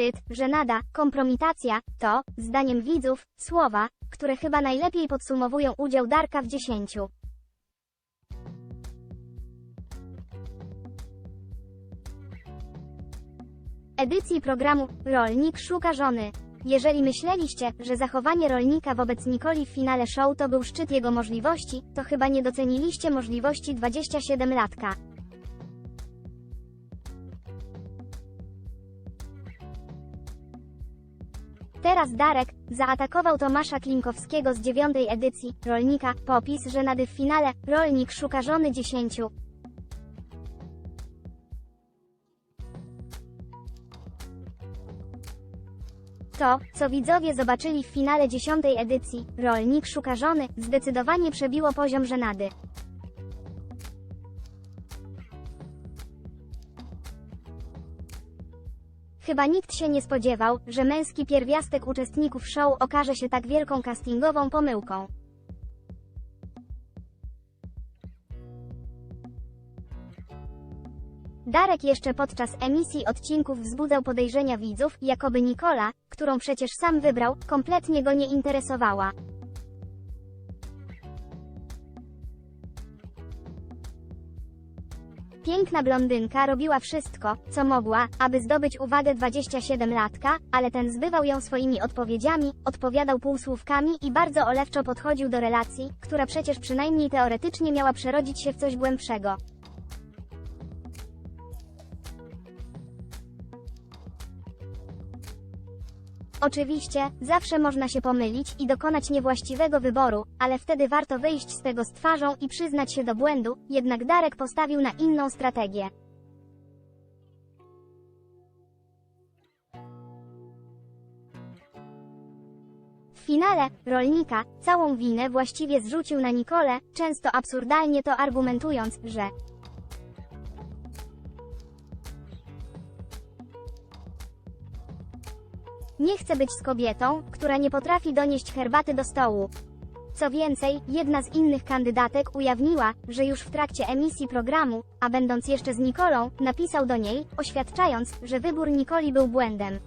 Wstyd, żenada, kompromitacja to, zdaniem widzów, słowa, które chyba najlepiej podsumowują udział Darka w dziesięciu. Edycji programu Rolnik szuka żony. Jeżeli myśleliście, że zachowanie rolnika wobec Nikoli w finale show to był szczyt jego możliwości, to chyba nie doceniliście możliwości 27-latka. Teraz Darek zaatakował Tomasza Klinkowskiego z dziewiątej edycji Rolnika, popis żenady w finale Rolnik szuka żony 10. To, co widzowie zobaczyli w finale dziesiątej edycji Rolnik szuka żony, zdecydowanie przebiło poziom żenady. Chyba nikt się nie spodziewał, że męski pierwiastek uczestników show okaże się tak wielką castingową pomyłką. Darek jeszcze podczas emisji odcinków wzbudzał podejrzenia widzów, jakoby Nikola, którą przecież sam wybrał, kompletnie go nie interesowała. Piękna blondynka robiła wszystko, co mogła, aby zdobyć uwagę 27-latka, ale ten zbywał ją swoimi odpowiedziami, odpowiadał półsłówkami i bardzo olewczo podchodził do relacji, która przecież przynajmniej teoretycznie miała przerodzić się w coś głębszego. Oczywiście, zawsze można się pomylić i dokonać niewłaściwego wyboru, ale wtedy warto wyjść z tego z twarzą i przyznać się do błędu, jednak Darek postawił na inną strategię. W finale, rolnika, całą winę właściwie zrzucił na Nikolę, często absurdalnie to argumentując, że Nie chcę być z kobietą, która nie potrafi donieść herbaty do stołu. Co więcej, jedna z innych kandydatek ujawniła, że już w trakcie emisji programu, a będąc jeszcze z Nikolą, napisał do niej, oświadczając, że wybór Nikoli był błędem.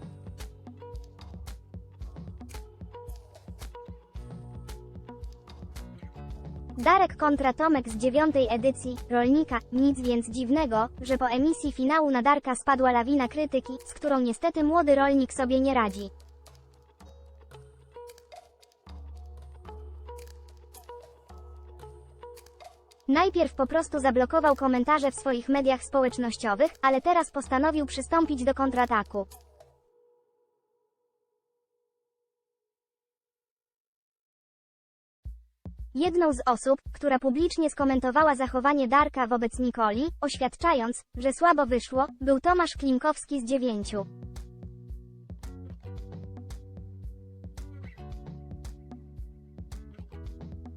Darek kontra Tomek z dziewiątej edycji Rolnika. Nic więc dziwnego, że po emisji finału na Darka spadła lawina krytyki, z którą niestety młody rolnik sobie nie radzi. Najpierw po prostu zablokował komentarze w swoich mediach społecznościowych, ale teraz postanowił przystąpić do kontrataku. Jedną z osób, która publicznie skomentowała zachowanie Darka wobec Nikoli, oświadczając, że słabo wyszło, był Tomasz Klinkowski z dziewięciu.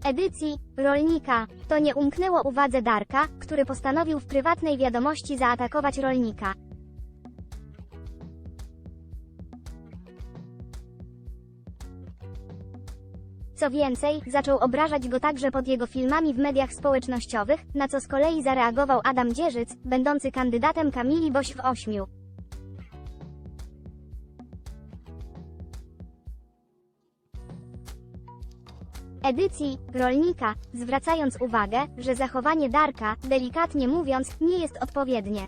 Edycji Rolnika to nie umknęło uwadze Darka, który postanowił w prywatnej wiadomości zaatakować rolnika. Co więcej, zaczął obrażać go także pod jego filmami w mediach społecznościowych, na co z kolei zareagował Adam Dzierżyc, będący kandydatem Kamili Boś w ośmiu. Edycji Rolnika, zwracając uwagę, że zachowanie Darka, delikatnie mówiąc, nie jest odpowiednie.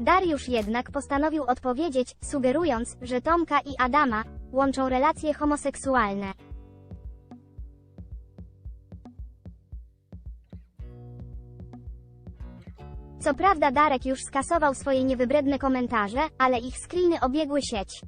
Dariusz jednak postanowił odpowiedzieć, sugerując, że Tomka i Adama łączą relacje homoseksualne. Co prawda Darek już skasował swoje niewybredne komentarze, ale ich screeny obiegły sieć.